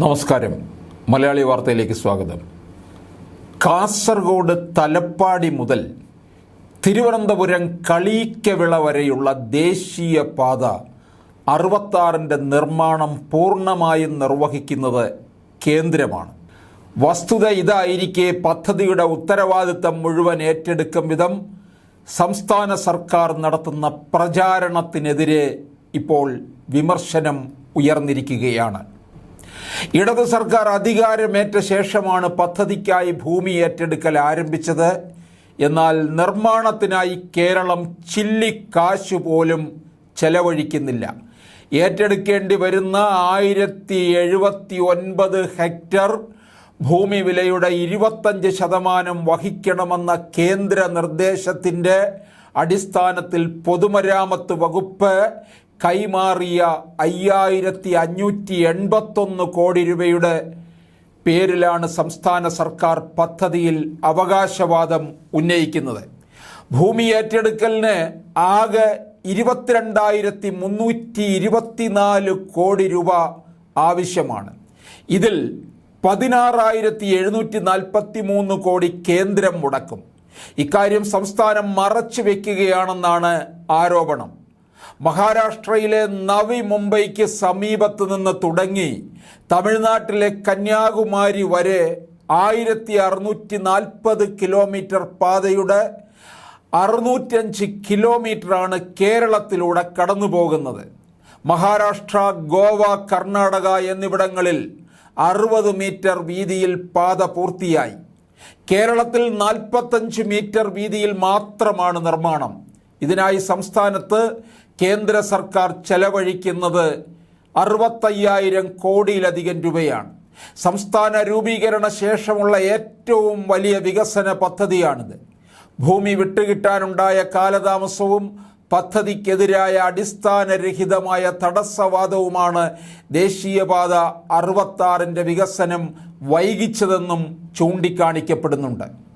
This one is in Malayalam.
നമസ്കാരം. മലയാളി വാർത്തയിലേക്ക് സ്വാഗതം. കാസർഗോഡ് തലപ്പാടി മുതൽ തിരുവനന്തപുരം കളീക്കവിള വരെയുള്ള ദേശീയ പാത അറുപത്താറിന്റെ നിർമ്മാണം പൂർണമായും നിർവഹിക്കുന്നത് കേന്ദ്രമാണ്. വസ്തുത ഇതായിരിക്കെ പദ്ധതിയുടെ ഉത്തരവാദിത്തം മുഴുവൻ ഏറ്റെടുക്കും വിധം സംസ്ഥാന സർക്കാർ നടത്തുന്ന പ്രചാരണത്തിനെതിരെ ഇപ്പോൾ വിമർശനം ഉയർന്നിരിക്കുകയാണ്. ഇടത് സർക്കാർ അധികാരമേറ്റ ശേഷമാണ് പദ്ധതിക്കായി ഭൂമി ഏറ്റെടുക്കൽ ആരംഭിച്ചത്. എന്നാൽ നിർമ്മാണത്തിനായി കേരളം ചില്ലിക്കാശു പോലും ചെലവഴിക്കുന്നില്ല. ഏറ്റെടുക്കേണ്ടി വരുന്ന ആയിരത്തി എഴുപത്തി ഒൻപത് ഹെക്ടർ ഭൂമി വിലയുടെ ഇരുപത്തഞ്ച് ശതമാനം വഹിക്കണമെന്ന കേന്ദ്ര നിർദ്ദേശത്തിന്റെ അടിസ്ഥാനത്തിൽ പൊതുമരാമത്ത് വകുപ്പ് കൈമാറിയ അയ്യായിരത്തി അഞ്ഞൂറ്റി എൺപത്തൊന്ന് കോടി രൂപയുടെ പേരിലാണ് സംസ്ഥാന സർക്കാർ പദ്ധതിയിൽ അവകാശവാദം ഉന്നയിക്കുന്നത്. ഭൂമി ഏറ്റെടുക്കലിന് ആകെ ഇരുപത്തിരണ്ടായിരത്തി മുന്നൂറ്റി ഇരുപത്തിനാല് കോടി രൂപ ആവശ്യമാണ്. ഇതിൽ പതിനാറായിരത്തി എഴുന്നൂറ്റി നാൽപ്പത്തി മൂന്ന് കോടി കേന്ദ്രം മുടക്കും. ഇക്കാര്യം സംസ്ഥാനം മറച്ചു വെക്കുകയാണെന്നാണ് ആരോപണം. മഹാരാഷ്ട്രയിലെ നവി മുംബൈക്ക് സമീപത്ത് നിന്ന് തുടങ്ങി തമിഴ്നാട്ടിലെ കന്യാകുമാരി വരെ ആയിരത്തി അറുന്നൂറ്റി നാൽപ്പത് കിലോമീറ്റർ പാതയുടെ അറുന്നൂറ്റഞ്ച് കിലോമീറ്ററാണ് കേരളത്തിലൂടെ കടന്നു പോകുന്നത് മഹാരാഷ്ട്ര ഗോവ കർണാടക എന്നിവിടങ്ങളിൽ അറുപത് മീറ്റർ വീതിയിൽ പാത പൂർത്തിയായി. കേരളത്തിൽ നാൽപ്പത്തഞ്ച് മീറ്റർ വീതിയിൽ മാത്രമാണ് നിർമ്മാണം. ഇതിനായി സംസ്ഥാനത്ത് കേന്ദ്ര സർക്കാർ ചെലവഴിക്കുന്നത് അറുപത്തയ്യായിരം കോടിയിലധികം രൂപയാണ്. സംസ്ഥാന രൂപീകരണ ശേഷമുള്ള ഏറ്റവും വലിയ വികസന പദ്ധതിയാണിത്. ഭൂമി വിട്ടുകിട്ടാനുണ്ടായ കാലതാമസവും പദ്ധതിക്കെതിരായ അടിസ്ഥാനരഹിതമായ തടസ്സവാദവുമാണ് ദേശീയപാത അറുപത്താറിന്റെ വികസനം വൈകിച്ചതെന്നും ചൂണ്ടിക്കാണിക്കപ്പെടുന്നുണ്ട്.